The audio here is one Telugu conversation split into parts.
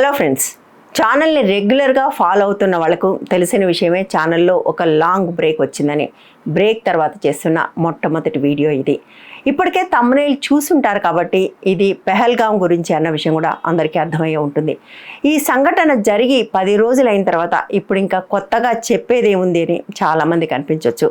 హలో ఫ్రెండ్స్ ఛానల్ని రెగ్యులర్గా ఫాలో అవుతున్న వాళ్ళకు తెలిసిన విషయమే ఛానల్లో ఒక లాంగ్ బ్రేక్ వచ్చిందని బ్రేక్ తర్వాత చేస్తున్న మొట్టమొదటి వీడియో ఇది. ఇప్పటికే తమ్మునేలు చూసుంటారు కాబట్టి ఇది పెహల్గాం గురించి అన్న విషయం కూడా అందరికీ అర్థమయ్యే ఉంటుంది. ఈ సంఘటన జరిగి పది రోజులైన తర్వాత ఇప్పుడు ఇంకా కొత్తగా చెప్పేదేముంది అని చాలామందికి అనిపించవచ్చు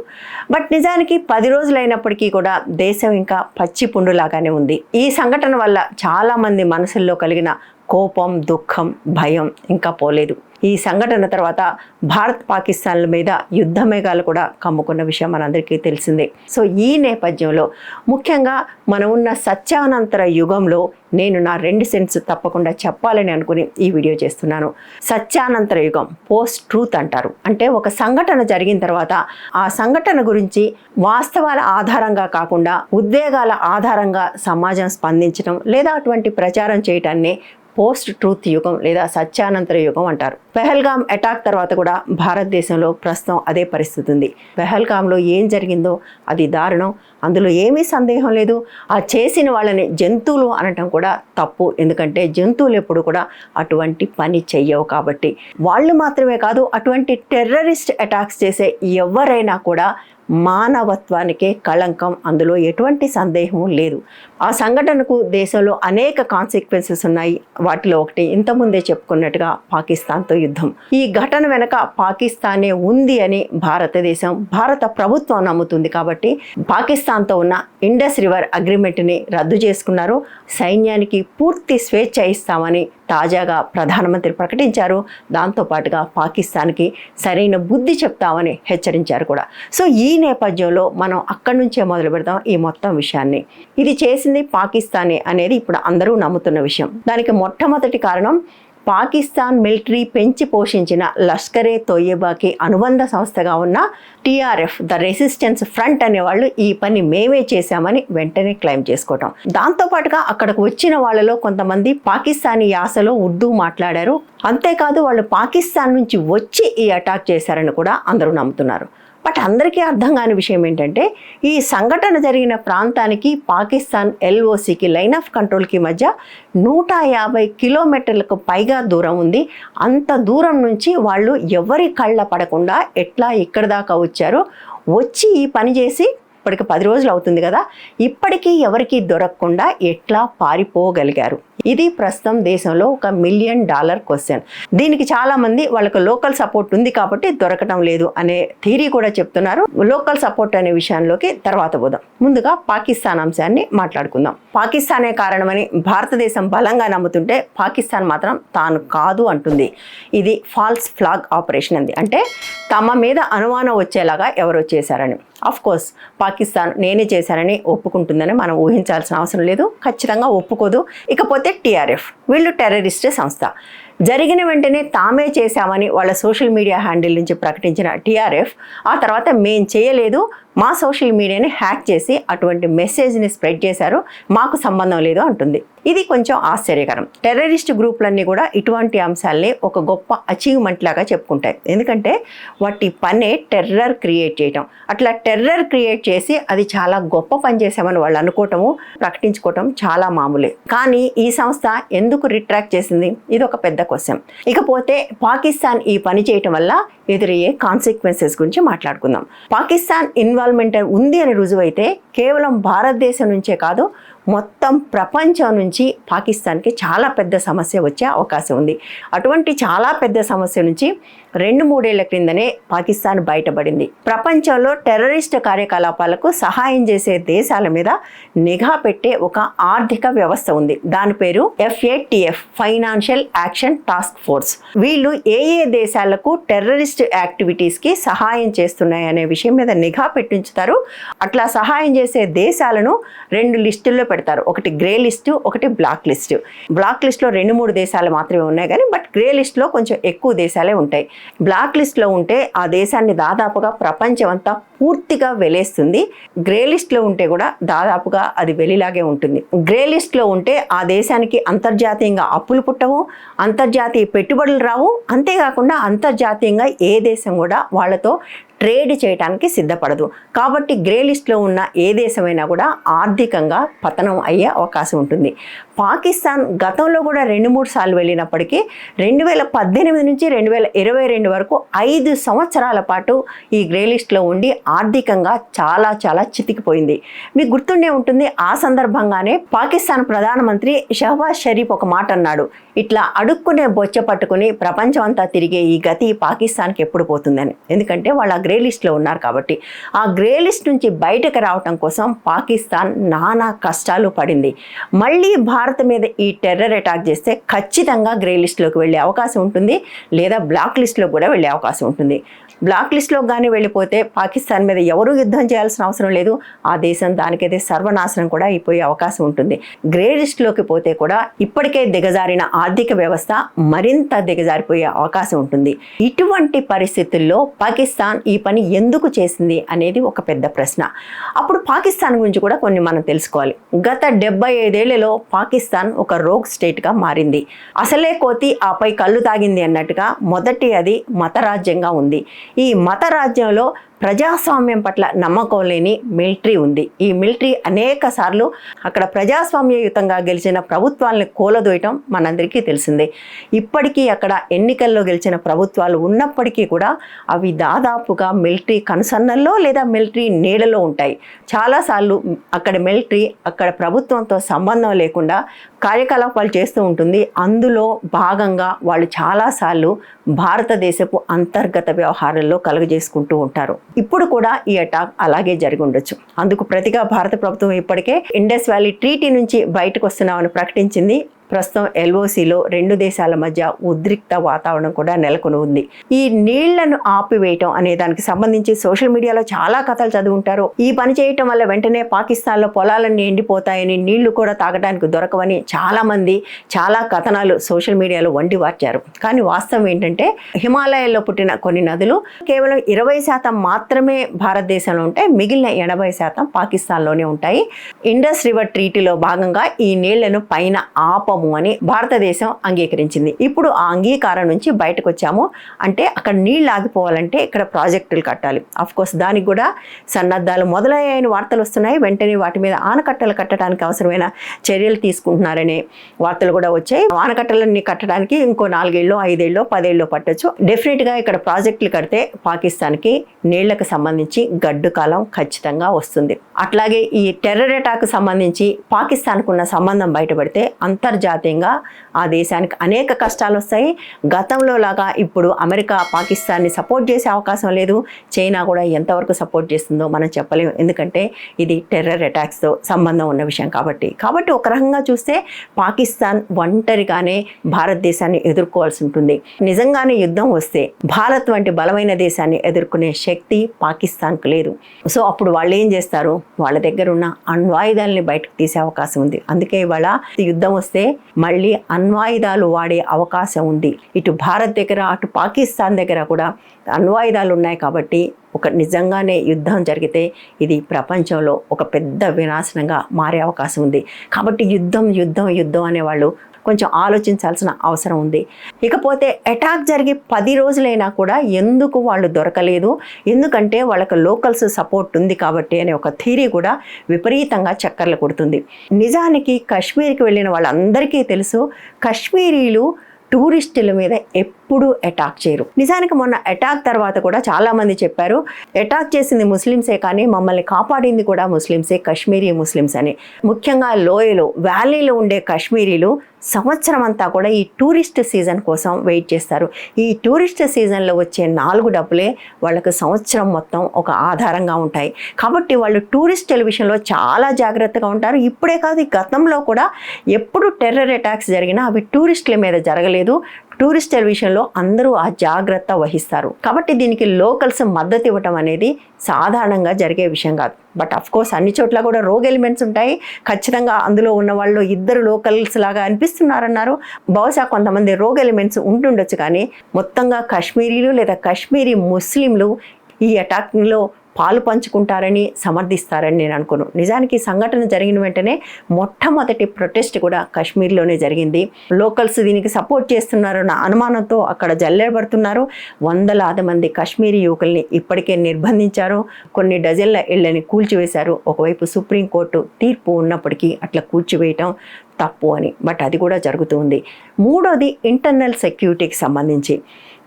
బట్ నిజానికి పది రోజులైనప్పటికీ కూడా దేశం ఇంకా పచ్చి పుండులాగానే ఉంది. ఈ సంఘటన వల్ల చాలామంది మనసుల్లో కలిగిన కోపం దుఃఖం భయం ఇంకా పోలేదు. ఈ సంఘటన తర్వాత భారత్ పాకిస్తాన్ల మీద యుద్ధ మేఘాలు కూడా కమ్ముకున్న విషయం మనందరికీ తెలిసిందే. సో ఈ నేపథ్యంలో ముఖ్యంగా మనం ఉన్న సత్యానంతర యుగంలో నేను నా రెండు సెన్స్ తప్పకుండా చెప్పాలని అనుకుని ఈ వీడియో చేస్తున్నాను. సత్యానంతర యుగం పోస్ట్ ట్రూత్ అంటారు. అంటే ఒక సంఘటన జరిగిన తర్వాత ఆ సంఘటన గురించి వాస్తవాల ఆధారంగా కాకుండా ఉద్వేగాల ఆధారంగా సమాజం స్పందించడం లేదా అటువంటి ప్రచారం చేయటాన్ని పోస్ట్ ట్రూత్ యుగం లేదా సత్యానంతర యుగం అంటారు. పెహల్గామ్ అటాక్ తర్వాత కూడా భారతదేశంలో ప్రస్తుతం అదే పరిస్థితి ఉంది. పెహల్గామ్లో ఏం జరిగిందో అది దారుణం. అందులో ఏమీ సందేహం లేదు. ఆ చేసిన వాళ్ళని జంతువులు అనటం కూడా తప్పు. ఎందుకంటే జంతువులు ఎప్పుడు కూడా అటువంటి పని చెయ్యవు కాబట్టి. వాళ్ళు మాత్రమే కాదు అటువంటి టెర్రరిస్ట్ అటాక్స్ చేసే ఎవరైనా కూడా మానవత్వానికే కళంకం. అందులో ఎటువంటి సందేహం లేదు. ఆ సంఘటనకు దేశంలో అనేక కాన్సిక్వెన్సెస్ ఉన్నాయి. వాటిలో ఒకటి ఇంతకుముందే చెప్పుకున్నట్టుగా పాకిస్తాన్తో యుద్ధం. ఈ ఘటన వెనక పాకిస్తానే ఉంది అని భారతదేశం భారత ప్రభుత్వం నమ్ముతుంది కాబట్టి పాకిస్తాన్తో ఉన్న ఇండస్ రివర్ అగ్రిమెంట్ని రద్దు చేసుకున్నారు. సైన్యానికి పూర్తి స్వేచ్ఛ ఇస్తామని తాజాగా ప్రధానమంత్రి ప్రకటించారు. దాంతోపాటుగా పాకిస్తాన్కి సరైన బుద్ధి చెప్తామని హెచ్చరించారు కూడా. సో ఈ నేపథ్యంలో మనం అక్కడి నుంచే మొదలు పెడతాం ఈ మొత్తం విషయాన్ని. ఇది చేసింది పాకిస్తానే అనేది ఇప్పుడు అందరూ నమ్ముతున్న విషయం. దానికి మొట్టమొదటి కారణం పాకిస్తాన్ మిలిటరీ పెంచి పోషించిన లష్కరే తోయబాకి అనుబంధ సంస్థగా ఉన్న టీఆర్ఎఫ్ ద రెసిస్టెన్స్ ఫ్రంట్ అనేవాళ్ళు ఈ పని మేమే చేశామని వెంటనే క్లెయిమ్ చేసుకోవటం. దాంతోపాటుగా అక్కడికి వచ్చిన వాళ్ళలో కొంతమంది పాకిస్తానీ యాసలో ఉర్దూ మాట్లాడారు. అంతేకాదు వాళ్ళు పాకిస్తాన్ నుంచి వచ్చి ఈ అటాక్ చేశారని కూడా అందరూ నమ్ముతున్నారు. బట్ అందరికీ అర్థం కాని విషయం ఏంటంటే ఈ సంఘటన జరిగిన ప్రాంతానికి పాకిస్తాన్ ఎల్ఓసికి లైన్ ఆఫ్ కంట్రోల్కి మధ్య నూట యాభై కిలోమీటర్లకు పైగా దూరం ఉంది. అంత దూరం నుంచి వాళ్ళు ఎవరి కళ్ళ పడకుండా ఎట్లా ఇక్కడ దాకా వచ్చారో వచ్చి ఈ పని చేసి ఇప్పటికి పది రోజులు అవుతుంది కదా ఇప్పటికీ ఎవరికీ దొరకకుండా ఎట్లా పారిపోగలిగారు? ఇది ప్రస్తుతం దేశంలో ఒక మిలియన్ డాలర్ క్వశ్చన్. దీనికి చాలా మంది వాళ్ళకి లోకల్ సపోర్ట్ ఉంది కాబట్టి దొరకటం లేదు అనే థీరీ కూడా చెప్తున్నారు. లోకల్ సపోర్ట్ అనే విషయంలోకి తర్వాత పోదాం. ముందుగా పాకిస్తాన్ అంశాన్ని మాట్లాడుకుందాం. పాకిస్తానే కారణమని భారతదేశం బలంగా నమ్ముతుంటే పాకిస్తాన్ మాత్రం తాను కాదు అంటుంది. ఇది ఫాల్స్ ఫ్లాగ్ ఆపరేషన్ అంది. అంటే తమ మీద అనుమానం వచ్చేలాగా ఎవరో చేశారని. అఫ్ కోర్స్ పాకిస్తాన్ నేనే చేశానని ఒప్పుకుంటుందని మనం ఊహించాల్సిన అవసరం లేదు. ఖచ్చితంగా ఒప్పుకోదు. ఇకపోతే టీఆర్ఎఫ్. వీళ్ళు టెర్రరిస్ట్ సంస్థ. జరిగిన వెంటనే తామే చేశామని వాళ్ళ సోషల్ మీడియా హ్యాండిల్ నుంచి ప్రకటించిన టీఆర్ఎఫ్ ఆ తర్వాత మేం చేయలేదు మా సోషల్ మీడియాని హ్యాక్ చేసి అటువంటి మెసేజ్ని స్ప్రెడ్ చేశారు మాకు సంబంధం లేదు అంటుంది. ఇది కొంచెం ఆశ్చర్యకరం. టెర్రరిస్ట్ గ్రూపులన్నీ కూడా ఇటువంటి అంశాలని ఒక గొప్ప అచీవ్మెంట్ లాగా చెప్పుకుంటాయి. ఎందుకంటే వాటి పనే టెర్రర్ క్రియేట్ చేయటం. అట్లా టెర్రర్ క్రియేట్ చేసి అది చాలా గొప్ప పని చేసామని వాళ్ళు అనుకోవటము ప్రకటించుకోవటం చాలా మామూలే. కానీ ఈ సంస్థ ఎందుకు రిట్రాక్ట్ చేసింది? ఇది ఒక పెద్ద కోసం. ఇకపోతే పాకిస్తాన్ ఈ పని చేయటం వల్ల ఎదురయ్యే కాన్సిక్వెన్సెస్ గురించి మాట్లాడుకుందాం. పాకిస్తాన్ ఇన్వాల్వ్మెంట్ ఉంది అని రుజువైతే కేవలం భారతదేశం నుంచే కాదు మొత్తం ప్రపంచం నుంచి పాకిస్తాన్కి చాలా పెద్ద సమస్య వచ్చే అవకాశం ఉంది. అటువంటి చాలా పెద్ద సమస్య నుంచి రెండు మూడేళ్ళ క్రిందనే పాకిస్తాన్ బయటపడింది. ప్రపంచంలో టెర్రరిస్ట్ కార్యకలాపాలకు సహాయం చేసే దేశాల మీద నిఘా పెట్టే ఒక ఆర్థిక వ్యవస్థ ఉంది. దాని పేరు FATF financial action task force. వీళ్ళు ఏ ఏ దేశాలకు టెర్రరిస్ట్ యాక్టివిటీస్కి సహాయం చేస్తున్నాయి అనే విషయం మీద నిఘా పెట్టించుతారు. అట్లా సహాయం చేసే దేశాలను రెండు లిస్టుల్లో పెడతారు. ఒకటి గ్రే లిస్టు ఒకటి బ్లాక్ లిస్టు. బ్లాక్ లిస్ట్లో రెండు మూడు దేశాలు మాత్రమే ఉన్నాయి కానీ బట్ గ్రే లిస్ట్లో కొంచెం ఎక్కువ దేశాలే ఉంటాయి. బ్లాక్ లిస్ట్లో ఉంటే ఆ దేశాన్ని దాదాపుగా ప్రపంచం అంతా పూర్తిగా వెలేస్తుంది. గ్రే లిస్ట్లో ఉంటే కూడా దాదాపుగా అది వెలిలాగే ఉంటుంది. గ్రే లిస్ట్లో ఉంటే ఆ దేశానికి అంతర్జాతీయంగా అప్పులు పుట్టవు అంతర్జాతీయ పెట్టుబడులు రావు. అంతేకాకుండా అంతర్జాతీయంగా ఏ దేశం కూడా వాళ్ళతో ట్రేడ్ చేయడానికి సిద్ధపడదు. కాబట్టి గ్రే లిస్ట్లో ఉన్న ఏ దేశమైనా కూడా ఆర్థికంగా పతనం అయ్యే అవకాశం ఉంటుంది. పాకిస్తాన్ గతంలో కూడా రెండు మూడు సార్లు వెళ్ళినప్పటికీ రెండు వేల పద్దెనిమిది నుంచి రెండు వేల ఇరవై రెండు వరకు ఐదు సంవత్సరాల పాటు ఈ గ్రే లిస్ట్లో ఉండి ఆర్థికంగా చాలా చాలా చితికిపోయింది. మీకు గుర్తుండే ఉంటుంది ఆ సందర్భంగానే పాకిస్తాన్ ప్రధానమంత్రి షహబాజ్ షరీఫ్ ఒక మాట అన్నాడు. ఇట్లా అడుక్కునే బొచ్చ పట్టుకుని ప్రపంచం అంతా తిరిగే ఈ గతి పాకిస్తాన్కి ఎప్పుడు పోతుందని. ఎందుకంటే వాళ్ళు ఆ గ్రే లిస్ట్లో ఉన్నారు కాబట్టి. ఆ గ్రే లిస్ట్ నుంచి బయటకు రావటం కోసం పాకిస్తాన్ నానా కష్టాలు పడింది. మళ్ళీ భారత్ మీద ఈ టెర్రర్ అటాక్ చేస్తే ఖచ్చితంగా గ్రే లిస్ట్లోకి వెళ్ళే అవకాశం ఉంటుంది లేదా బ్లాక్ లిస్ట్లో కూడా వెళ్ళే అవకాశం ఉంటుంది. బ్లాక్ లిస్ట్లో కానీ వెళ్ళిపోతే పాకిస్తాన్ మీద ఎవరూ యుద్ధం చేయాల్సిన అవసరం లేదు. ఆ దేశం దానికైతే సర్వనాశనం కూడా అయిపోయే అవకాశం ఉంటుంది. గ్రే లిస్ట్లోకి పోతే కూడా ఇప్పటికే దిగజారిన ఆర్థిక వ్యవస్థ మరింత దిగజారిపోయే అవకాశం ఉంటుంది. ఇటువంటి పరిస్థితుల్లో పాకిస్తాన్ ఈ పని ఎందుకు చేసింది అనేది ఒక పెద్ద ప్రశ్న. అప్పుడు పాకిస్తాన్ గురించి కూడా కొన్ని మనం తెలుసుకోవాలి. గత డెబ్బై ఐదేళ్ళలో పాకిస్తాన్ ఒక రోగ్ స్టేట్గా మారింది. అసలే కోతి ఆపై కళ్ళు తాగింది అన్నట్టుగా మొదటి అది మతరాజ్యంగా ఉంది. ఈ మత రాజ్యంలో ప్రజాస్వామ్యం పట్ల నమ్మకం లేని మిలిటరీ ఉంది. ఈ మిలిటరీ అనేక సార్లు అక్కడ ప్రజాస్వామ్యయుతంగా గెలిచిన ప్రభుత్వాలను కూలదోయటం మనందరికీ తెలిసిందే. ఇప్పటికీ అక్కడ ఎన్నికల్లో గెలిచిన ప్రభుత్వాలు ఉన్నప్పటికీ కూడా అవి దాదాపుగా మిలిటరీ కనుసన్నల్లో లేదా మిలిటరీ నీడలో ఉంటాయి. చాలాసార్లు అక్కడ మిలిటరీ అక్కడ ప్రభుత్వంతో సంబంధం లేకుండా కార్యకలాపాలు చేస్తూ ఉంటుంది. అందులో భాగంగా వాళ్ళు చాలాసార్లు భారతదేశపు అంతర్గత వ్యవహారాల్లో కలుగజేసుకుంటూ ఉంటారు. ఇప్పుడు కూడా ఈ అటాక్ అలాగే జరిగి ఉండొచ్చు. అందుకు ప్రతిగా భారత ప్రభుత్వం ఇప్పటికే ఇండస్ వ్యాలీ ట్రీటీ నుంచి బయటకు వస్తున్నామని ప్రకటించింది. ప్రస్తుతం ఎల్ఓసిలో రెండు దేశాల మధ్య ఉద్రిక్త వాతావరణం కూడా నెలకొని ఉంది. ఈ నీళ్ళను ఆపివేయటం అనే దానికి సంబంధించి సోషల్ మీడియాలో చాలా కథలు చదువుంటారు. ఈ పని చేయటం వల్ల వెంటనే పాకిస్తాన్లో పొలాలన్నీ ఎండిపోతాయని నీళ్ళు కూడా తాగడానికి దొరకవని చాలా మంది చాలా కథనాలు సోషల్ మీడియాలో వండి వార్చారు కానీ వాస్తవం ఏంటంటే హిమాలయాల్లో పుట్టిన కొన్ని నదులు కేవలం ఇరవై శాతం మాత్రమే భారతదేశంలో ఉంటాయి. మిగిలిన ఎనభై శాతం పాకిస్తాన్లోనే ఉంటాయి. ఇండస్ రివర్ ట్రీటీలో భాగంగా ఈ నీళ్ళను పైన ఆప ఆపము అని భారతదేశం అంగీకరించింది. ఇప్పుడు ఆ అంగీకారం నుంచి బయటకు వచ్చాము అంటే అక్కడ నీళ్ళు ఆగిపోవాలంటే ఇక్కడ ప్రాజెక్టులు కట్టాలి. కోర్స్ దానికి కూడా సన్నద్ధాలు మొదలయ్యాయని వార్తలు వస్తున్నాయి. వెంటనే వాటి మీద ఆనకట్టలు కట్టడానికి అవసరమైన చర్యలు తీసుకుంటున్నారనే వార్తలు కూడా వచ్చాయి. ఆనకట్టలన్నీ కట్టడానికి ఇంకో నాలుగేళ్ళు ఐదేళ్ళు పదేళ్ళు పట్టొచ్చు. డెఫినెట్గా ఇక్కడ ప్రాజెక్టులు కడితే పాకిస్తాన్కి నీళ్ళకు సంబంధించి గడ్డు కాలం ఖచ్చితంగా వస్తుంది. అట్లాగే ఈ టెర్రర్ అటాక్ సంబంధించి పాకిస్తాన్కు ఉన్న సంబంధం బయటపడితే అంతర్జాతీయ అంతర్జాతీయంగా ఆ దేశానికి అనేక కష్టాలు వస్తాయి. గతంలో లాగా ఇప్పుడు అమెరికా పాకిస్తాన్ని సపోర్ట్ చేసే అవకాశం లేదు. చైనా కూడా ఎంతవరకు సపోర్ట్ చేస్తుందో మనం చెప్పలేము ఎందుకంటే ఇది టెర్రర్ అటాక్స్తో సంబంధం ఉన్న విషయం కాబట్టి. కాబట్టి ఒక రకంగా చూస్తే పాకిస్తాన్ ఒంటరిగానే భారతదేశాన్ని ఎదుర్కోవాల్సి ఉంటుంది. నిజంగానే యుద్ధం వస్తే భారత్ వంటి బలమైన దేశాన్ని ఎదుర్కొనే శక్తి పాకిస్తాన్కు లేదు. సో అప్పుడు వాళ్ళు ఏం చేస్తారు? వాళ్ళ దగ్గర ఉన్న అణ్వాయుధాలని బయటకు తీసే అవకాశం ఉంది. అందుకే ఇవాళ యుద్ధం వస్తే మళ్ళీ అణ్వాయుధాలు వాడే అవకాశం ఉంది. ఇటు భారత్ దగ్గర అటు పాకిస్తాన్ దగ్గర కూడా అణ్వాయుధాలు ఉన్నాయి కాబట్టి ఒక నిజంగానే యుద్ధం జరిగితే ఇది ప్రపంచంలో ఒక పెద్ద వినాశనంగా మారే అవకాశం ఉంది. కాబట్టి యుద్ధం యుద్ధం యుద్ధం అనేవాళ్ళు కొంచెం ఆలోచించాల్సిన అవసరం ఉంది. ఇకపోతే అటాక్ జరిగి పది రోజులైనా కూడా ఎందుకు వాళ్ళు దొరకలేదు? ఎందుకంటే వాళ్ళకి లోకల్స్ సపోర్ట్ ఉంది కాబట్టి అనే ఒక థీరీ కూడా విపరీతంగా చక్కర్లు కొడుతుంది. నిజానికి కాశ్మీర్కి వెళ్ళిన వాళ్ళందరికీ తెలుసు కాశ్మీరీలు టూరిస్టుల మీద ఎప్పుడూ అటాక్ చేయరు. నిజానికి మొన్న అటాక్ తర్వాత కూడా చాలామంది చెప్పారు అటాక్ చేసింది ముస్లిమ్సే కానీ మమ్మల్ని కాపాడింది కూడా ముస్లిమ్సే కాశ్మీరీ ముస్లిమ్స్ అని. ముఖ్యంగా లోయలో వ్యాలీలో ఉండే కాశ్మీరీలు సంవత్సరం అంతా కూడా ఈ టూరిస్ట్ సీజన్ కోసం వెయిట్ చేస్తారు. ఈ టూరిస్ట్ సీజన్లో వచ్చే నాలుగు డబ్బులే వాళ్ళకు సంవత్సరం మొత్తం ఒక ఆధారంగా ఉంటాయి. కాబట్టి వాళ్ళు టూరిస్ట్ టెలివిజన్లో చాలా జాగ్రత్తగా ఉంటారు. ఇప్పుడే కాదు ఈ గతంలో కూడా ఎప్పుడు టెర్రర్ అటాక్స్ జరిగినా అవి టూరిస్టుల మీద జరగలేదు. టూరిస్టుల విషయంలో అందరూ ఆ జాగ్రత్త వహిస్తారు. కాబట్టి దీనికి లోకల్స్ మద్దతు ఇవ్వటం అనేది సాధారణంగా జరిగే విషయం కాదు. బట్ అఫ్ కోర్స్ అన్ని చోట్ల కూడా రోగ్ ఎలిమెంట్స్ ఉంటాయి. ఖచ్చితంగా అందులో ఉన్న వాళ్ళు ఇద్దరు లోకల్స్ లాగా అనిపిస్తున్నారన్నారు. బహుశా కొంతమంది రోగ్ ఎలిమెంట్స్ ఉంటుండొచ్చు కానీ మొత్తంగా కాశ్మీరీలు లేదా కాశ్మీరీ ముస్లింలు ఈ అటాక్లో పాలు పంచుకుంటారని సమర్థిస్తారని నేను అనుకోను. నిజానికి సంఘటన జరిగిన వెంటనే మొట్టమొదటి ప్రొటెస్ట్ కూడా కాశ్మీర్లోనే జరిగింది. లోకల్స్ దీనికి సపోర్ట్ చేస్తున్నారన్న అనుమానంతో అక్కడ జల్లెడబడుతున్నారు వందలాది మంది కాశ్మీరీ యువకుల్ని ఇప్పటికే నిర్బంధించారు. కొన్ని డజన్ల ఇళ్ళని కూల్చివేశారు. ఒకవైపు సుప్రీంకోర్టు తీర్పు ఉన్నప్పటికీ అట్లా కూల్చివేయటం తప్పు అని. బట్ అది కూడా జరుగుతుంది. మూడోది ఇంటర్నల్ సెక్యూరిటీకి సంబంధించి.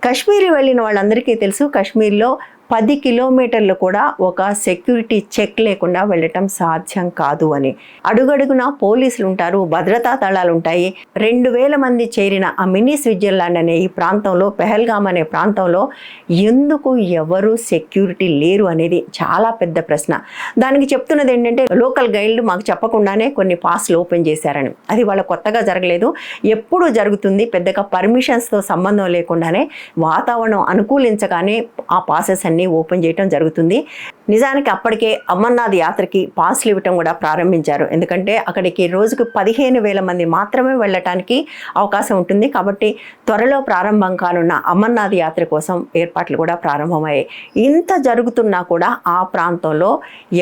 కాశ్మీర్ వెళ్ళిన వాళ్ళందరికీ తెలుసు కాశ్మీర్లో పది కిలోమీటర్లు కూడా ఒక సెక్యూరిటీ చెక్ లేకుండా వెళ్ళటం సాధ్యం కాదు అని. అడుగడుగున పోలీసులు ఉంటారు భద్రతా దళాలు ఉంటాయి రెండు వేల మంది చేరిన ఆ మినీ స్విట్జర్లాండ్ అనే ఈ ప్రాంతంలో పెహల్గామ్ అనే ప్రాంతంలో ఎందుకు ఎవరు సెక్యూరిటీ లేరు అనేది చాలా పెద్ద ప్రశ్న. దానికి చెప్తున్నది ఏంటంటే లోకల్ గైడ్లు మాకు చెప్పకుండానే కొన్ని పాస్లు ఓపెన్ చేశారని. అది వాళ్ళ కొత్తగా జరగలేదు. ఎప్పుడు జరుగుతుంది పెద్దగా పర్మిషన్స్తో సంబంధం లేకుండానే వాతావరణం అనుకూలించగానే ఆ పాసెస్ అన్ని ఓపెన్ చేయటం జరుగుతుంది. నిజానికి అప్పటికే అమర్నాథ్ యాత్రకి పాస్లు ఇవ్వటం కూడా ప్రారంభించారు. ఎందుకంటే అక్కడికి రోజుకు పదిహేను వేల మంది మాత్రమే వెళ్ళటానికి అవకాశం ఉంటుంది. కాబట్టి త్వరలో ప్రారంభం కానున్న అమర్నాథ్ యాత్ర కోసం ఏర్పాట్లు కూడా ప్రారంభమయ్యాయి. ఇంత జరుగుతున్నా కూడా ఆ ప్రాంతంలో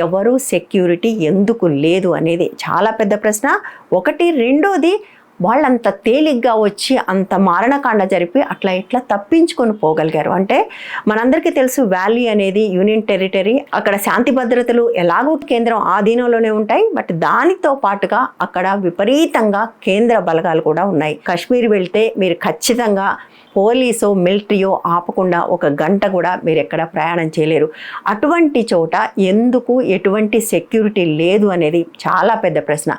ఎవరు సెక్యూరిటీ ఎందుకు లేదు అనేది చాలా పెద్ద ప్రశ్న. ఒకటి రెండోది వాళ్ళంత తేలిగ్గా వచ్చి అంత మారణకాండ జరిపి అట్లా ఇట్లా తప్పించుకొని పోగలిగారు. అంటే మనందరికీ తెలుసు వ్యాలీ అనేది యూనియన్ టెరిటరీ. అక్కడ శాంతి భద్రతలు ఎలాగో కేంద్రం ఆధీనంలోనే ఉంటాయి. బట్ దానితో పాటుగా అక్కడ విపరీతంగా కేంద్ర బలగాలు కూడా ఉన్నాయి. కాశ్మీర్ వెళ్తే మీరు ఖచ్చితంగా పోలీసో మిలిటరీయో ఆపకుండా ఒక గంట కూడా మీరు ఎక్కడ ప్రయాణం చేయలేరు. అటువంటి చోట ఎందుకు ఎటువంటి సెక్యూరిటీ లేదు అనేది చాలా పెద్ద ప్రశ్న.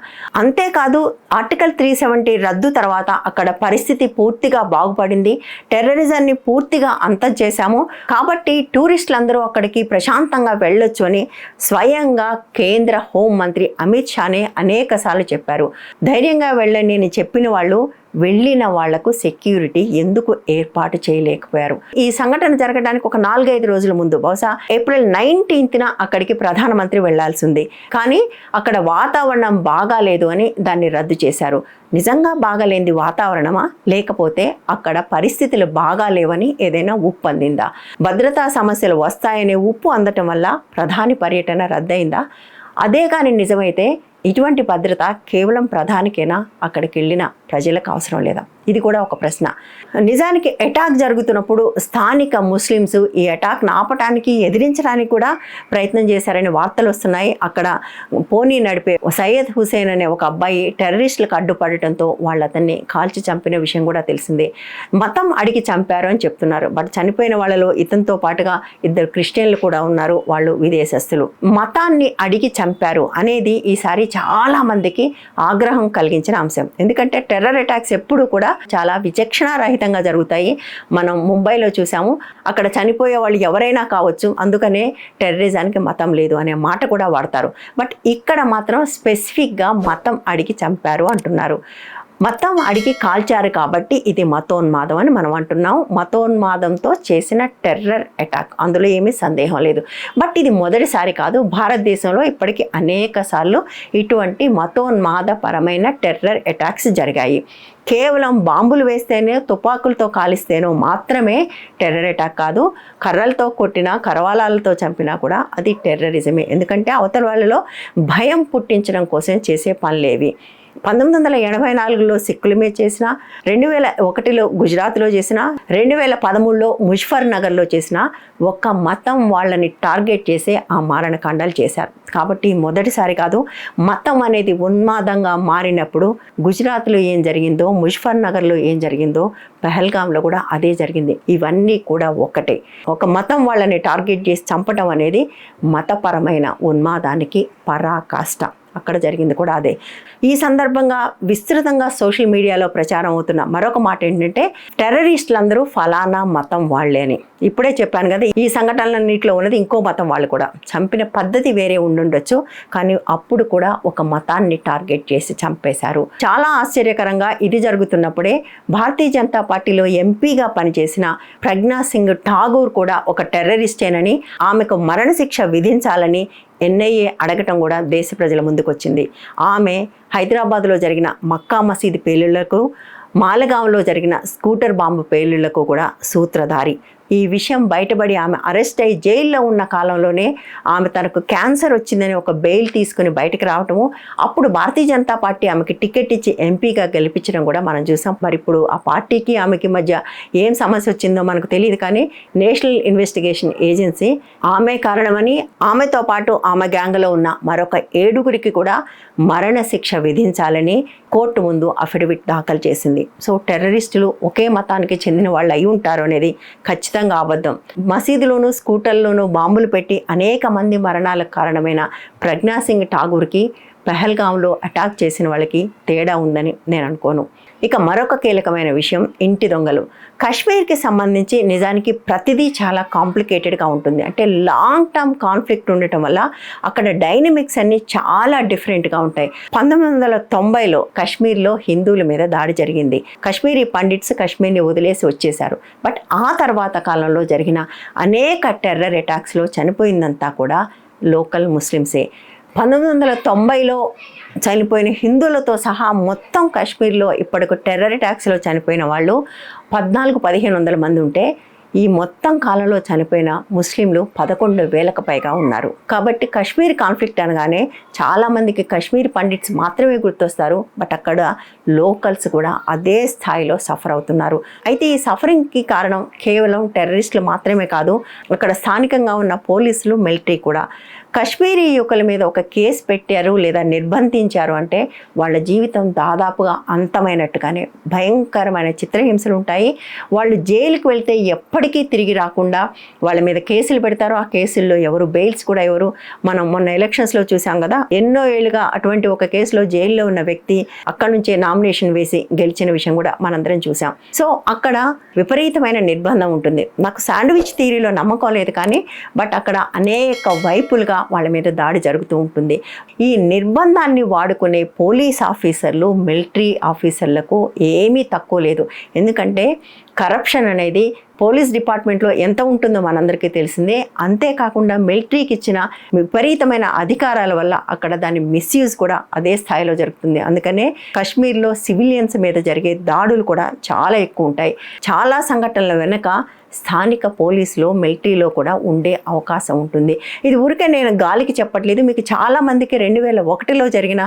అంతేకాదు ఆర్టికల్ త్రీ సెవెంటీ రద్దు తర్వాత అక్కడ పరిస్థితి పూర్తిగా బాగుపడింది. టెర్రరిజాన్ని పూర్తిగా అంతం చేశాము. కాబట్టి టూరిస్టులందరూ అక్కడికి ప్రశాంతంగా వెళ్ళొచ్చు అని స్వయంగా కేంద్ర హోం మంత్రి అమిత్ షానే అనేక చెప్పారు. ధైర్యంగా వెళ్ళండి నేను చెప్పిన వాళ్ళు వెళ్ళిన వాళ్ళకు సెక్యూరిటీ ఎందుకు ఏర్పాటు చేయలేకపోయారు? ఈ సంఘటన జరగడానికి ఒక నాలుగైదు రోజుల ముందు బహుశా ఏప్రిల్ నైన్టీన్త్న అక్కడికి ప్రధానమంత్రి వెళ్ళాల్సింది కానీ అక్కడ వాతావరణం బాగాలేదు అని దాన్ని రద్దు చేశారు. నిజంగా బాగాలేంది వాతావరణమా? లేకపోతే అక్కడ పరిస్థితులు బాగాలేవని ఏదైనా ఉప్పు అందిందా? భద్రతా సమస్యలు వస్తాయనే ఉప్పు అందటం వల్ల ప్రధాని పర్యటన రద్దయిందా? అదే కానీ నిజమైతే ఇటువంటి భద్రత కేవలం ప్రధానికేనా? అక్కడికి వెళ్ళిన ప్రజలకు అవసరం లేదా? ఇది కూడా ఒక ప్రశ్న. నిజానికి అటాక్ జరుగుతున్నప్పుడు స్థానిక ముస్లిమ్స్ ఈ అటాక్ను ఆపటానికి ఎదిరించడానికి కూడా ప్రయత్నం చేశారని వార్తలు వస్తున్నాయి. అక్కడ పోనీ నడిపే సయ్యద్ హుసేన్ అనే ఒక అబ్బాయి టెర్రరిస్టులకు అడ్డుపడటంతో వాళ్ళు అతన్ని కాల్చి చంపిన విషయం కూడా తెలిసిందే. మతం అడిగి చంపారు అని చెప్తున్నారు. బట్ చనిపోయిన వాళ్ళలో ఇతనితో పాటుగా ఇద్దరు క్రిస్టియన్లు కూడా ఉన్నారు. వాళ్ళు విదేశస్తులు మతాన్ని అడిగి చంపారు అనేది ఈసారి చాలా మందికి ఆగ్రహం కలిగించిన అంశం. ఎందుకంటే టెర్రర్ అటాక్స్ ఎప్పుడు కూడా చాలా విచక్షణారహితంగా జరుగుతాయి. మనం ముంబైలో చూసాము అక్కడ చనిపోయే వాళ్ళు ఎవరైనా కావచ్చు అందుకనే టెర్రరిజానికి మతం లేదు అనే మాట కూడా వాడతారు. బట్ ఇక్కడ మాత్రం స్పెసిఫిక్గా మతం అడిగి చంపారు అంటున్నారు. మతం అడిగి కాల్చారు కాబట్టి ఇది మతోన్మాదం అని మనం అంటున్నాం. మతోన్మాదంతో చేసిన టెర్రర్ అటాక్. అందులో ఏమీ సందేహం లేదు. బట్ ఇది మొదటిసారి కాదు. భారతదేశంలో ఇప్పటికీ అనేక సార్లు ఇటువంటి మతోన్మాదపరమైన టెర్రర్ అటాక్స్ జరిగాయి. కేవలం బాంబులు వేస్తేనే తుపాకులతో కాలిస్తేనో మాత్రమే టెర్రర్ అటాక్ కాదు. కర్రలతో కొట్టినా కరవాలాలతో చంపినా కూడా అది టెర్రరిజమే. ఎందుకంటే అవతల వాళ్ళలో భయం పుట్టించడం కోసం చేసే పనులేవి. పంతొమ్మిది వందల ఎనభై నాలుగులో సిక్కుల మీద చేసిన రెండు వేల ఒకటిలో గుజరాత్లో చేసిన రెండు వేల పదమూడులో ముజఫర్ నగర్లో చేసిన ఒక్క మతం వాళ్ళని టార్గెట్ చేసే ఆ మారణకాండాలు చేశారు. కాబట్టి మొదటిసారి కాదు మతం అనేది ఉన్మాదంగా మారినప్పుడు గుజరాత్లో ఏం జరిగిందో ముజఫర్ నగర్లో ఏం జరిగిందో పెహల్గాంలో కూడా అదే జరిగింది. ఇవన్నీ కూడా ఒక్కటే. ఒక మతం వాళ్ళని టార్గెట్ చేసి చంపడం అనేది మతపరమైన ఉన్మాదానికి పరాకాష్ట. అక్కడ జరిగింది కూడా అదే. ఈ సందర్భంగా విస్తృతంగా సోషల్ మీడియాలో ప్రచారం అవుతున్న మరొక మాట ఏంటంటే టెర్రరిస్టులందరూ ఫలానా మతం వాళ్ళే అని. ఇప్పుడే చెప్పాను కదా ఈ సంఘటనలన్నింటిలో ఉన్నది ఇంకో మతం వాళ్ళు కూడా. చంపిన పద్ధతి వేరే ఉండుండొచ్చు కానీ అప్పుడు కూడా ఒక మతాన్ని టార్గెట్ చేసి చంపేశారు. చాలా ఆశ్చర్యకరంగా ఇది జరుగుతున్నప్పుడే భారతీయ జనతా పార్టీలో ఎంపీగా పనిచేసిన ప్రజ్ఞా సింగ్ ఠాగూర్ కూడా ఒక టెర్రరిస్టేనని ఆమెకు మరణశిక్ష విధించాలని ఎన్ఐఏ అడగటం కూడా దేశ ప్రజల ముందుకు వచ్చింది ఆమె హైదరాబాద్లో జరిగిన మక్కా మసీద్ పేలుళ్ళకు మాలగాంలో జరిగిన స్కూటర్ బాంబు పేలుళ్ళకు కూడా సూత్రధారి. ఈ విషయం బయటపడి ఆమె అరెస్ట్ అయ్యి జైల్లో ఉన్న కాలంలోనే ఆమె తనకు క్యాన్సర్ వచ్చిందని ఒక బెయిల్ తీసుకుని బయటకు రావటము. అప్పుడు భారతీయ జనతా పార్టీ ఆమెకి టికెట్ ఇచ్చి ఎంపీగా గెలిపించడం కూడా మనం చూసాం. మరి ఇప్పుడు ఆ పార్టీకి ఆమెకి మధ్య ఏం సమస్య వచ్చిందో మనకు తెలియదు కానీ నేషనల్ ఇన్వెస్టిగేషన్ ఏజెన్సీ ఆమె కారణమని ఆమెతో పాటు ఆమె గ్యాంగ్లో ఉన్న మరొక ఏడుగురికి కూడా మరణ శిక్ష విధించాలని కోర్టు ముందు అఫిడవిట్ దాఖలు చేసింది. సో టెర్రరిస్టులు ఒకే మతానికి చెందిన వాళ్ళు అయి ఉంటారు అనేది ఖచ్చితంగా అబద్ధం. మసీదులోను స్కూటర్లోనూ బాంబులు పెట్టి అనేక మంది మరణాలకు కారణమైన ప్రజ్ఞా సింగ్ ఠాగూర్కి పెహల్గాంలో అటాక్ చేసిన వాళ్ళకి తేడా ఉందని నేను అనుకోను. ఇక మరొక కీలకమైన విషయం ఇంటి దొంగలు. కాశ్మీర్కి సంబంధించి నిజానికి ప్రతిదీ చాలా కాంప్లికేటెడ్గా ఉంటుంది. అంటే లాంగ్ టర్మ్ కాన్ఫ్లిక్ట్ ఉండటం వల్ల అక్కడ డైనమిక్స్ అన్ని చాలా డిఫరెంట్గా ఉంటాయి. పంతొమ్మిది వందల తొంభైలో కాశ్మీర్లో హిందువుల మీద దాడి జరిగింది. కాశ్మీరీ పండిట్స్ కాశ్మీర్ని వదిలేసి వచ్చేశారు. బట్ ఆ తర్వాత కాలంలో జరిగిన అనేక టెర్రర్ అటాక్స్లో చనిపోయిందంతా కూడా లోకల్ ముస్లిమ్సే. పంతొమ్మిది వందల తొంభైలో చనిపోయిన హిందువులతో సహా మొత్తం కాశ్మీర్లో ఇప్పటికి టెర్రర్ అటాక్స్లో చనిపోయిన వాళ్ళు పద్నాలుగు పదిహేను వందల మంది ఉంటే ఈ మొత్తం కాలంలో చనిపోయిన ముస్లింలు పదకొండు వేలకు పైగా ఉన్నారు. కాబట్టి కాశ్మీర్ కాన్ఫ్లిక్ట్ అనగానే చాలామందికి కాశ్మీర్ పండిట్స్ మాత్రమే గుర్తొస్తారు. బట్ అక్కడ లోకల్స్ కూడా అదే స్థాయిలో సఫర్ అవుతున్నారు. అయితే ఈ సఫరింగ్కి కారణం కేవలం టెర్రరిస్టులు మాత్రమే కాదు అక్కడ స్థానికంగా ఉన్న పోలీసులు మిలిటరీ కూడా. కాశ్మీరీ యువకుల మీద ఒక కేసు పెట్టారు లేదా నిర్బంధించారు అంటే వాళ్ళ జీవితం దాదాపుగా అంతమైనట్టుగానే భయంకరమైన చిత్రహింసలు ఉంటాయి. వాళ్ళు జైలుకి వెళ్తే ఎప్పటికీ తిరిగి రాకుండా వాళ్ళ మీద కేసులు పెడతారు. ఆ కేసుల్లో ఎవరు బెయిల్స్ కూడా ఎవరు. మనం మొన్న ఎలక్షన్స్లో చూసాం కదా ఎన్నో ఏళ్ళుగా అటువంటి ఒక కేసులో జైల్లో ఉన్న వ్యక్తి అక్కడి నుంచే నామినేషన్ వేసి గెలిచిన విషయం కూడా మనందరం చూసాం. సో అక్కడ విపరీతమైన నిర్బంధం ఉంటుంది. నాకు శాండ్విచ్ థీరీలో నమ్మకం లేదు కానీ బట్ అక్కడ అనేక వైపులుగా వాళ్ళ మీద దాడి జరుగుతూ ఉంటుంది. ఈ నిర్బంధాన్ని వాడుకునే పోలీస్ ఆఫీసర్లు మిలిటరీ ఆఫీసర్లకు ఏమీ తక్కువ లేదు. ఎందుకంటే కరప్షన్ అనేది పోలీస్ డిపార్ట్మెంట్లో ఎంత ఉంటుందో మనందరికీ తెలిసిందే. అంతేకాకుండా మిలిటరీకి ఇచ్చిన విపరీతమైన అధికారాల వల్ల అక్కడ దాని మిస్యూజ్ కూడా అదే స్థాయిలో జరుగుతుంది. అందుకనే కాశ్మీర్లో సివిలియన్స్ మీద జరిగే దాడులు కూడా చాలా ఎక్కువ ఉంటాయి. చాలా సంఘటనల వెనుక స్థానిక పోలీసులో మిలిటరీలో కూడా ఉండే అవకాశం ఉంటుంది. ఇది ఊరికే నేను గాలికి చెప్పట్లేదు. మీకు చాలామందికి రెండు వేల ఒకటిలో జరిగిన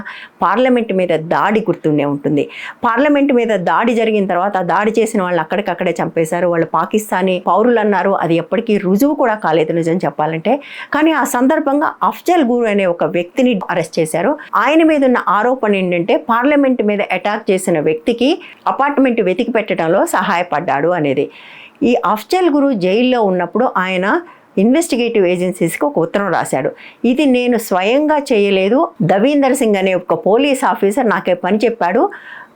పార్లమెంట్ మీద దాడి గుర్తుండే ఉంటుంది. పార్లమెంట్ మీద దాడి జరిగిన తర్వాత ఆ దాడి చేసిన వాళ్ళు అక్కడికక్కడే చంపేశారు. వాళ్ళు పాకిస్తానీ పౌరులు అన్నారు. అది ఎప్పటికీ రుజువు కూడా కాలేదు నిజం చెప్పాలంటే. కానీ ఆ సందర్భంగా అఫ్జల్ గురు అనే ఒక వ్యక్తిని అరెస్ట్ చేశారు. ఆయన మీద ఉన్న ఆరోపణ ఏంటంటే పార్లమెంట్ మీద అటాక్ చేసిన వ్యక్తికి అపార్ట్మెంట్ వెతికి పెట్టడంలో సహాయపడ్డాడు అనేది. ఈ అఫ్జల్ గురు జైల్లో ఉన్నప్పుడు ఆయన ఇన్వెస్టిగేటివ్ ఏజెన్సీస్కి ఒక ఉత్తరం రాశాడు. ఇది నేను స్వయంగా చేయలేదు. దవీందర్ సింగ్ అనే ఒక పోలీస్ ఆఫీసర్ నాకే పని చెప్పాడు.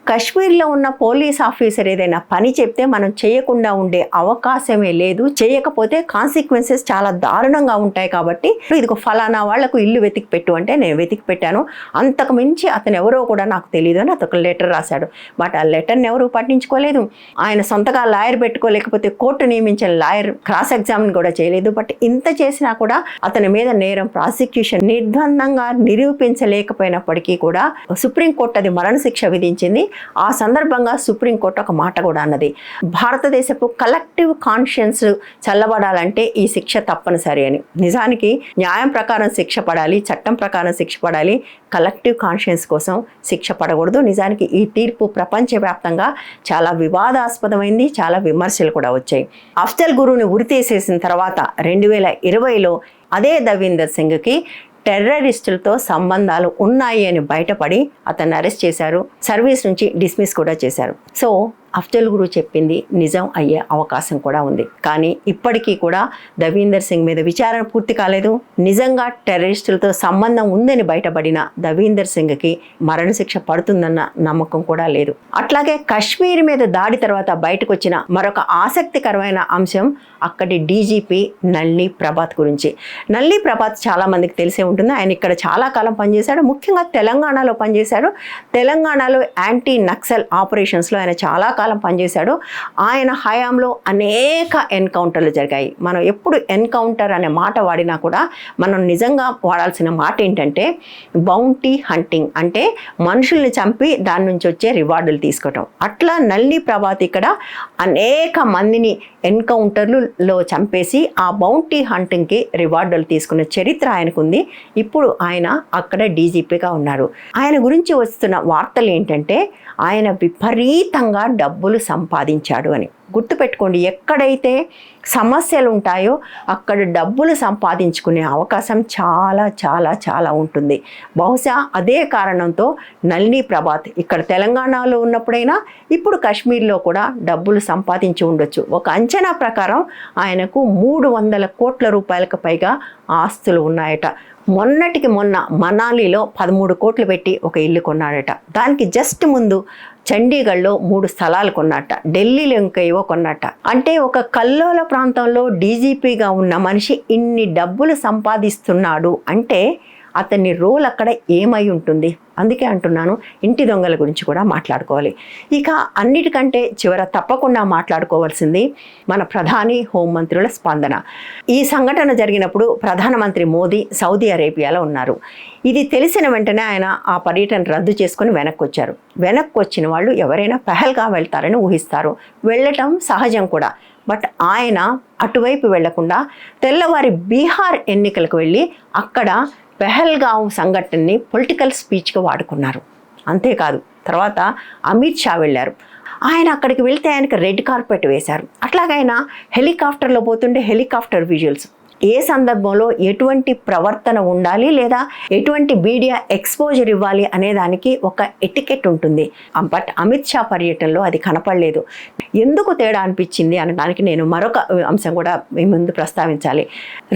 కాశ్మీర్లో ఉన్న పోలీస్ ఆఫీసర్ ఏదైనా పని చెప్తే మనం చేయకుండా ఉండే అవకాశమే లేదు. చేయకపోతే కాన్సిక్వెన్సెస్ చాలా దారుణంగా ఉంటాయి కాబట్టి ఇదిగో ఫలానా వాళ్ళకు ఇల్లు వెతికి పెట్టు అంటే నేను వెతికి పెట్టాను. అంతకు మించి అతను ఎవరో కూడా నాకు తెలియదు అని అతను లెటర్ రాశాడు. బట్ ఆ లెటర్ని ఎవరు పట్టించుకోలేదు. ఆయన సొంతగా లాయర్ పెట్టుకోలేకపోతే కోర్టు నియమించిన లాయర్ క్రాస్ ఎగ్జామిన్ కూడా చేయలేదు. బట్ ఇంత చేసినా కూడా అతని మీద నేరం ప్రాసిక్యూషన్ నిర్బంధంగా నిరూపించలేకపోయినప్పటికీ కూడా సుప్రీంకోర్టు అది మరణశిక్ష విధించింది. ఆ సందర్భంగా సుప్రీంకోర్టు ఒక మాట కూడా అన్నది. భారతదేశపు కలెక్టివ్ కాన్షియన్స్ చల్లబడాలంటే ఈ శిక్ష తప్పనిసరి అని. నిజానికి న్యాయం ప్రకారం శిక్ష పడాలి చట్టం ప్రకారం శిక్ష పడాలి కలెక్టివ్ కాన్షియన్స్ కోసం శిక్ష పడకూడదు. నిజానికి ఈ తీర్పు ప్రపంచవ్యాప్తంగా చాలా వివాదాస్పదమైంది చాలా విమర్శలు కూడా వచ్చాయి. అఫ్జల్ గురువుని ఉరితీసేసిన తర్వాత రెండు వేల ఇరవైలో అదే దవీందర్ సింగ్కి టెర్రరిస్టులతో సంబంధాలు ఉన్నాయి అని బయటపడి అతన్ని అరెస్ట్ చేశారు. సర్వీస్ నుంచి డిస్మిస్ కూడా చేశారు. సో అఫ్జల్ గురు చెప్పింది నిజం అయ్యే అవకాశం కూడా ఉంది. కానీ ఇప్పటికీ కూడా దవీందర్ సింగ్ మీద విచారణ పూర్తి కాలేదు. నిజంగా టెర్రరిస్టులతో సంబంధం ఉందని బయటపడిన దవీందర్ సింగ్కి మరణశిక్ష పడుతుందన్న నమ్మకం కూడా లేదు. అట్లాగే కశ్మీర్ మీద దాడి తర్వాత బయటకు వచ్చిన మరొక ఆసక్తికరమైన అంశం అక్కడి డీజీపీ నల్లి ప్రభాత్ గురించి. నల్లి ప్రభాత్ చాలా మందికి తెలిసే ఉంటుంది. ఆయన ఇక్కడ చాలా కాలం పనిచేశాడు. ముఖ్యంగా తెలంగాణలో పనిచేశాడు. తెలంగాణలో యాంటీ నక్సల్ ఆపరేషన్స్లో ఆయన చాలా కాలం పనిచేశాడో. ఆయన హయాంలో అనేక ఎన్కౌంటర్లు జరిగాయి. మనం ఎప్పుడు ఎన్కౌంటర్ అనే మాట వాడినా కూడా మనం నిజంగా వాడాల్సిన మాట ఏంటంటే బౌంటీ హంటింగ్ అంటే మనుషుల్ని చంపి దాని నుంచి వచ్చే రివార్డులు తీసుకోవటం. అట్లా నల్లి ప్రభాత్ ఇక్కడ అనేక మందిని ఎన్కౌంటర్లలో చంపేసి ఆ బౌంటీ హంటింగ్కి రివార్డులు తీసుకున్న చరిత్ర ఆయనకుంది. ఇప్పుడు ఆయన అక్కడ డీజీపీగా ఉన్నారు. ఆయన గురించి వస్తున్న వార్తలు ఏంటంటే ఆయన విపరీతంగా డబ్బులు సంపాదించాడు అని. గుర్తుపెట్టుకోండి ఎక్కడైతే సమస్యలు ఉంటాయో అక్కడ డబ్బులు సంపాదించుకునే అవకాశం చాలా చాలా చాలా ఉంటుంది. బహుశా అదే కారణంతో నళిని ప్రభాత్ ఇక్కడ తెలంగాణలో ఉన్నప్పుడైనా ఇప్పుడు కాశ్మీర్లో కూడా డబ్బులు సంపాదించి ఉండొచ్చు. ఒక అంచనా ప్రకారం ఆయనకు మూడు వందల కోట్ల రూపాయలకు పైగా ఆస్తులు ఉన్నాయట. మొన్నటికి మొన్న మనాలిలో పదమూడు కోట్లు పెట్టి ఒక ఇల్లు కొన్నాడట. దానికి జస్ట్ ముందు చండీగఢ్లో మూడు స్థలాలు కొన్నట్ట ఢిల్లీలో ఇంకా ఏవో కొన్నట్ట అంటే ఒక కల్లోల ప్రాంతంలో డీజీపీగా ఉన్న మనిషి ఇన్ని డబ్బులు సంపాదిస్తున్నాడు అంటే అతని రోల్ అక్కడ ఏమై ఉంటుంది? అందుకే అంటున్నాను ఇంటి దొంగల గురించి కూడా మాట్లాడుకోవాలి. ఇక అన్నిటికంటే చివర తప్పకుండా మాట్లాడుకోవాల్సింది మన ప్రధాని హోంమంత్రుల స్పందన. ఈ సంఘటన జరిగినప్పుడు ప్రధానమంత్రి మోదీ సౌదీ అరేబియాలో ఉన్నారు. ఇది తెలిసిన వెంటనే ఆయన ఆ పర్యటన రద్దు చేసుకుని వెనక్కి వచ్చారు వెనక్కి వచ్చిన వాళ్ళు ఎవరైనా పెహల్గా వెళ్తారని ఊహిస్తారు. వెళ్ళటం సహజం కూడా. బట్ ఆయన అటువైపు వెళ్ళకుండా తెల్లవారి బీహార్ ఎన్నికలకు వెళ్ళి అక్కడ పెహల్గావ్ సంఘటనని పొలిటికల్ స్పీచ్గా వాడుకున్నారు. అంతేకాదు తర్వాత అమిత్ షా వెళ్ళారు. ఆయన అక్కడికి వెళ్తే ఆయనకి రెడ్ కార్పెట్ వేశారు. అట్లాగైనా హెలికాప్టర్లో పోతుండే హెలికాప్టర్ విజువల్స్ ఏ సందర్భంలో ఎటువంటి ప్రవర్తన ఉండాలి లేదా ఎటువంటి మీడియా ఎక్స్పోజర్ ఇవ్వాలి అనే దానికి ఒక ఎటికెట్ ఉంటుంది. బట్ అమిత్ షా పర్యటనలో అది కనపడలేదు. ఎందుకు తేడా అనిపించింది అనడానికి నేను మరొక అంశం కూడా మీ ముందు ప్రస్తావించాలి.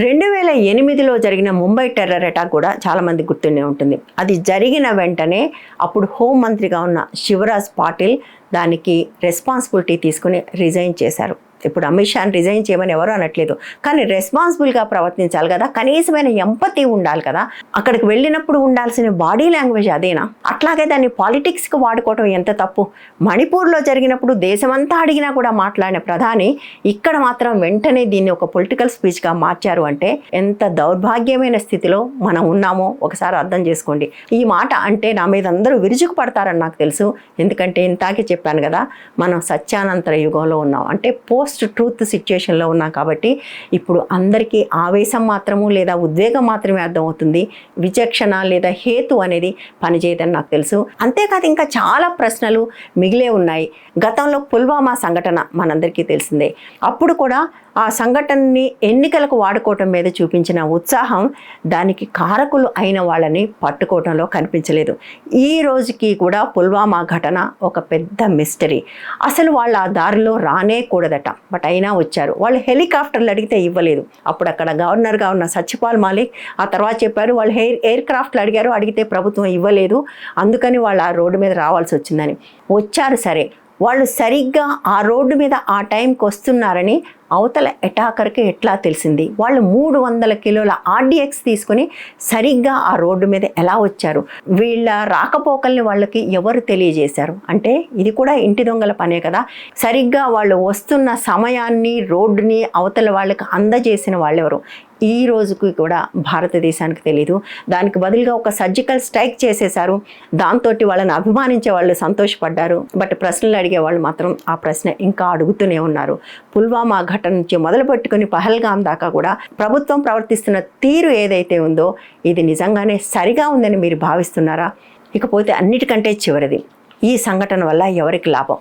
రెండు వేల ఎనిమిదిలో జరిగిన ముంబై టెర్రర్ అటాక్ కూడా చాలామంది గుర్తుండే ఉంటుంది. అది జరిగిన వెంటనే అప్పుడు హోం మంత్రిగా ఉన్న శివరాజ్ పాటిల్ దానికి రెస్పాన్సిబిలిటీ తీసుకుని రిజైన్ చేశారు. ఇప్పుడు అమిత్ షాని రిజైన్ చేయమని ఎవరు అనట్లేదు. కానీ రెస్పాన్సిబుల్గా ప్రవర్తించాలి కదా. కనీసమైన ఎంపతి ఉండాలి కదా. అక్కడికి వెళ్ళినప్పుడు ఉండాల్సిన బాడీ లాంగ్వేజ్ అదేనా? అట్లాగే దాన్ని పాలిటిక్స్కి వాడుకోవటం ఎంత తప్పు? మణిపూర్లో జరిగినప్పుడు దేశమంతా అడిగినా కూడా మాట్లాడిన ప్రధాని ఇక్కడ మాత్రం వెంటనే దీన్ని ఒక పొలిటికల్ స్పీచ్గా మార్చారు అంటే ఎంత దౌర్భాగ్యమైన స్థితిలో మనం ఉన్నామో ఒకసారి అర్థం చేసుకోండి. ఈ మాట అంటే నా మీద అందరూ విరుచుకు పడతారని నాకు తెలుసు. ఎందుకంటే ఇంతాకే చెప్పాను కదా మనం సత్యానంతర యుగంలో ఉన్నాం. అంటే పోస్ట్ ట్రూత్ సిచ్యుయేషన్లో ఉన్నాం కాబట్టి ఇప్పుడు అందరికీ ఆవేశం మాత్రము లేదా ఉద్వేగం మాత్రమే అర్థమవుతుంది. విచక్షణ లేదా హేతు అనేది పనిచేయదని నాకు తెలుసు. అంతేకాదు ఇంకా చాలా ప్రశ్నలు మిగిలే ఉన్నాయి. గతంలో పుల్వామా సంఘటన మనందరికీ తెలిసిందే. అప్పుడు కూడా ఆ సంఘటనని ఎన్నికలకు వాడుకోవటం మీద చూపించిన ఉత్సాహం దానికి కారకులు అయిన వాళ్ళని పట్టుకోవటంలో కనిపించలేదు. ఈ రోజుకి కూడా పుల్వామా ఘటన ఒక పెద్ద మిస్టరీ. అసలు వాళ్ళు ఆ దారిలో రానే కూడదట. బట్ అయినా వచ్చారు. వాళ్ళు హెలికాప్టర్లు అడిగితే ఇవ్వలేదు. అప్పుడు అక్కడ గవర్నర్గా ఉన్న సత్యపాల్ మాలిక్ ఆ తర్వాత చెప్పారు వాళ్ళు హెయిర్ ఎయిర్ క్రాఫ్ట్లు అడిగారు. అడిగితే ప్రభుత్వం ఇవ్వలేదు. అందుకని వాళ్ళు ఆ రోడ్డు మీద రావాల్సి వచ్చిందని. వచ్చారు సరే. వాళ్ళు సరిగ్గా ఆ రోడ్డు మీద ఆ టైంకి వస్తున్నారని అవతల ఎటాకర్కి ఎట్లా తెలిసింది? వాళ్ళు మూడు వందల కిలోల ఆర్డిఎక్స్ తీసుకొని సరిగ్గా ఆ రోడ్డు మీద ఎలా వచ్చారు? వీళ్ళ రాకపోకల్ని వాళ్ళకి ఎవరు తెలియజేశారు? అంటే ఇది కూడా ఇంటి దొంగల పనే కదా. సరిగ్గా వాళ్ళు వస్తున్న సమయాన్ని రోడ్డుని అవతల వాళ్ళకి అందజేసిన వాళ్ళెవరు? ఈ రోజుకి కూడా భారతదేశానికి తెలీదు. దానికి బదులుగా ఒక సర్జికల్ స్ట్రైక్ చేసేశారు. దాంతో వాళ్ళని అభిమానించే వాళ్ళు సంతోషపడ్డారు. బట్ ప్రశ్నలు అడిగే వాళ్ళు మాత్రం ఆ ప్రశ్న ఇంకా అడుగుతూనే ఉన్నారు. పుల్వామా ఘటన నుంచి మొదలు పెట్టుకుని పహల్గాం దాకా కూడా ప్రభుత్వం ప్రవర్తిస్తున్న తీరు ఏదైతే ఉందో ఇది నిజంగానే సరిగా ఉందని మీరు భావిస్తున్నారా? ఇకపోతే అన్నిటికంటే చివరిది ఈ సంఘటన వల్ల ఎవరికి లాభం?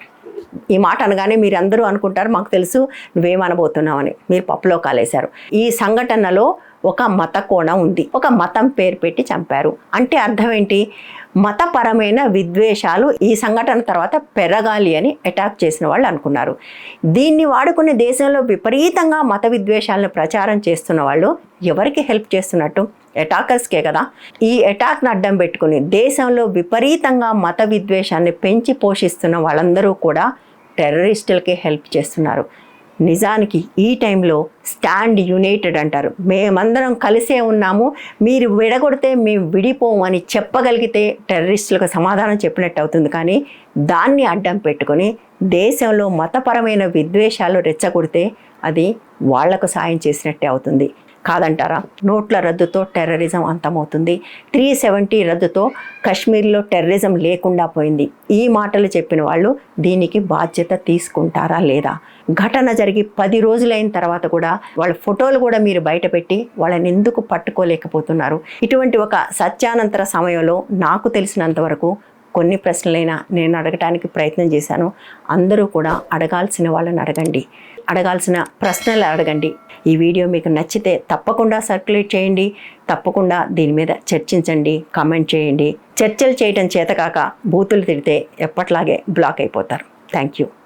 ఈ మాట అనగానే మీరు అందరూ అనుకుంటారు మాకు తెలుసు నువ్వేమనబోతున్నావని మీరు పప్పులో కాలేశారు. ఈ సంఘటనలో ఒక మత కోణం ఉంది. ఒక మతం పేరు పెట్టి చంపారు. అంటే అర్థం ఏంటి? మతపరమైన విద్వేషాలు ఈ సంఘటన తర్వాత పెరగాలి అని అటాక్ చేసిన వాళ్ళు అనుకున్నారు. దీన్ని వాడుకునే దేశంలో విపరీతంగా మత విద్వేషాలను ప్రచారం చేస్తున్న వాళ్ళు ఎవరికి హెల్ప్ చేస్తున్నట్టు? అటాకర్స్కే కదా. ఈ అటాక్ను అడ్డం పెట్టుకుని దేశంలో విపరీతంగా మత విద్వేషాన్ని పెంచి పోషిస్తున్న వాళ్ళందరూ కూడా టెర్రరిస్టులకి హెల్ప్ చేస్తున్నారు. నిజానికి ఈ టైంలో స్టాండ్ యునైటెడ్ అంటారు. మేమందరం కలిసే ఉన్నాము. మీరు విడగొడితే మేము విడిపోము అని చెప్పగలిగితే టెర్రరిస్టులకు సమాధానం చెప్పినట్టు అవుతుంది. కానీ దాన్ని అడ్డం పెట్టుకొని దేశంలో మతపరమైన విద్వేషాలు రెచ్చగొడితే అది వాళ్ళకు సాయం చేసినట్టే అవుతుంది. కాదంటారా? నోట్ల రద్దుతో టెర్రరిజం అంతమవుతుంది. త్రీ సెవెంటీ రద్దుతో కశ్మీర్లో టెర్రరిజం లేకుండా పోయింది. ఈ మాటలు చెప్పిన వాళ్ళు దీనికి బాధ్యత తీసుకుంటారా లేదా? ఘటన జరిగి పది రోజులైన తర్వాత కూడా వాళ్ళ ఫోటోలు కూడా మీరు బయటపెట్టి వాళ్ళని ఎందుకు పట్టుకోలేకపోతున్నారు? ఇటువంటి ఒక సత్యానంతర సమయంలో నాకు తెలిసినంత వరకు కొన్ని ప్రశ్నలైనా నేను అడగటానికి ప్రయత్నం చేశాను. అందరూ కూడా అడగాల్సిన వాళ్ళని అడగండి. అడగాల్సిన ప్రశ్నలు అడగండి. ఈ వీడియో మీకు నచ్చితే తప్పకుండా సర్క్యులేట్ చేయండి. తప్పకుండా దీని మీద చర్చించండి. కామెంట్ చేయండి. చర్చలు చేయటం చేతకాక బూతులు తిడితే ఎప్పట్లాగే బ్లాక్ అయిపోతారు. Thank you.